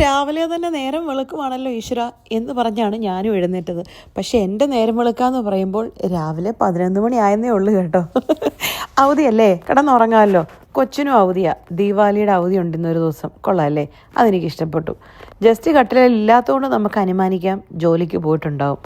രാവിലെ തന്നെ നേരം വെളുക്കുവാണല്ലോ ഈശ്വര എന്ന് പറഞ്ഞാണ് ഞാനും എഴുന്നേറ്റത്. പക്ഷെ എന്റെ നേരം വെളുക്കാന്ന് പറയുമ്പോൾ രാവിലെ പതിനൊന്ന് മണി ആയെന്നേ ഉള്ളൂ കേട്ടോ. അവധിയല്ലേ? കിടന്നുറങ്ങാമല്ലോ. കൊച്ചിനും അവധിയാ. ദീപാവലിയുടെ അവധി ഉണ്ടെന്ന് ഒരു ദിവസം കൊള്ളാമല്ലേ അതെനിക്ക് ഇഷ്ടപ്പെട്ടു. ജസ്റ്റ് കട്ടിലില്ലാത്തതുകൊണ്ട് നമുക്ക് അനുമാനിക്കാം ജോലിക്ക് പോയിട്ടുണ്ടാവും.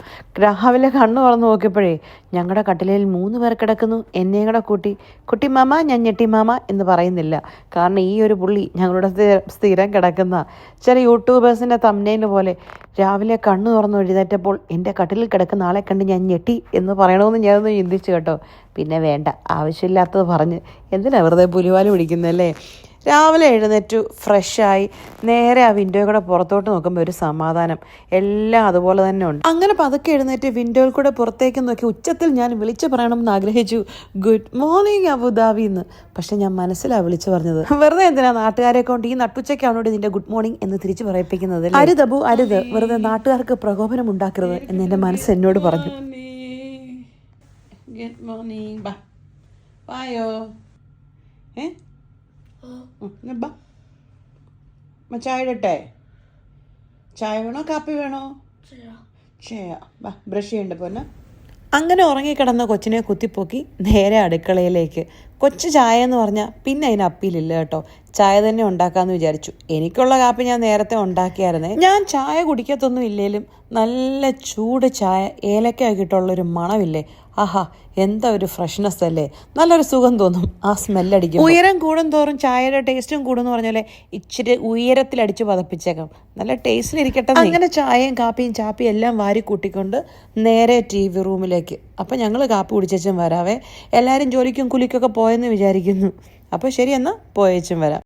രാവിലെ കണ്ണു തുറന്നു നോക്കിയപ്പോഴേ ഞങ്ങളുടെ കട്ടിലിൽ മൂന്ന് പേർ കിടക്കുന്നു. എന്നെയും കൂടെ കൂട്ടി. കുട്ടി മാമ ഞാൻ ഞെട്ടി മാമ എന്ന് പറയുന്നില്ല. കാരണം ഈ ഒരു പുള്ളി ഞങ്ങളുടെ സ്ഥിരം കിടക്കുന്ന ചില യൂട്യൂബേഴ്സിന്റെ തമ്മനയിൽ പോലെ രാവിലെ കണ്ണു തുറന്ന് എഴുന്നേറ്റപ്പോൾ എന്റെ കട്ടിലിൽ കിടക്കുന്ന ആളെ കണ്ട് ഞാൻ ഞെട്ടി എന്ന് പറയണമെന്ന് ഞാനൊന്ന് ചിന്തിച്ചു കേട്ടോ. പിന്നെ വേണ്ട ആവശ്യമില്ലാത്തത് പറഞ്ഞ് എന്തിനാ വെറുതെ പുലിവാൽ പിടിക്കുന്നല്ലേ? രാവിലെ എഴുന്നേറ്റു ഫ്രഷായി നേരെ ആ വിൻഡോ കൂടെ പുറത്തോട്ട് നോക്കുമ്പോൾ ഒരു സമാധാനം. എല്ലാം അതുപോലെ തന്നെ ഉണ്ട്. അങ്ങനെ പതുക്കെ എഴുന്നേറ്റ് വിൻഡോയിൽ കൂടെ പുറത്തേക്ക് നോക്കി ഉച്ചത്തിൽ ഞാൻ വിളിച്ചു പറയണമെന്ന് ആഗ്രഹിച്ചു. ഗുഡ് മോർണിംഗ് അബുദാബി എന്ന്. പക്ഷെ ഞാൻ മനസ്സിലാണ് വിളിച്ചു പറഞ്ഞത്. വെറുതെ എന്തിനാ നാട്ടുകാരെ കൊണ്ട് ഈ നട്ടുച്ചയ്ക്കാണോട് നിന്റെ ഗുഡ് മോർണിംഗ് എന്ന് തിരിച്ചു പറയിപ്പിക്കുന്നത് അരുതബു അരുത്. വെറുതെ നാട്ടുകാർക്ക് പ്രകോപനം ഉണ്ടാക്കരുത് എന്ന് എന്റെ മനസ്സ് എന്നോട് പറഞ്ഞു. ഗുഡ് മോർണിംഗ് ബാ വായോ ഏ ബാ ചായ ഇടട്ടെ? ചായ വേണോ? കാപ്പി വേണോ? ചായ ബാ ബ്രഷ് ചെയ്യണ്ട പോന്നെ. അങ്ങനെ ഉറങ്ങിക്കിടന്ന കൊച്ചിനെ കുത്തിപ്പൊക്കി നേരെ അടുക്കളയിലേക്ക് കൊച്ചു ചായ എന്ന് പറഞ്ഞാൽ പിന്നെ അതിന് അപ്പീലില്ല കേട്ടോ. ചായ തന്നെ ഉണ്ടാക്കാമെന്ന് വിചാരിച്ചു. എനിക്കുള്ള കാപ്പി ഞാൻ നേരത്തെ ഉണ്ടാക്കിയായിരുന്നേ. ഞാൻ ചായ കുടിക്കത്തൊന്നും ഇല്ലേലും നല്ല ചൂട് ചായ ഏലക്കാക്കിയിട്ടുള്ളൊരു മണമില്ലേ? ആഹാ എന്താ ഒരു ഫ്രഷ്നെസ് അല്ലേ? നല്ലൊരു സുഖം തോന്നും. ആ സ്മെല്ലടിക്കും ഉയരം കൂടും തോറും ചായയുടെ ടേസ്റ്റും കൂടുമെന്ന് പറഞ്ഞാൽ ഇച്ചിരി ഉയരത്തിൽ അടിച്ച് പതപ്പിച്ചേക്കാം. നല്ല ടേസ്റ്റിലിരിക്കട്ടെ അങ്ങനെ ചായയും കാപ്പിയും ചാപ്പിയും എല്ലാം വാരി കൂട്ടിക്കൊണ്ട് നേരെ ടി വി റൂമിലേക്ക് അപ്പം ഞങ്ങൾ കാപ്പി കുടിച്ചും വരാവേ. എല്ലാവരും ജോലിക്കും കുലിക്കൊക്കെ പോയെന്ന് വിചാരിക്കുന്നു. അപ്പോൾ ശരി എന്നാൽ പോയേച്ചും വരാം.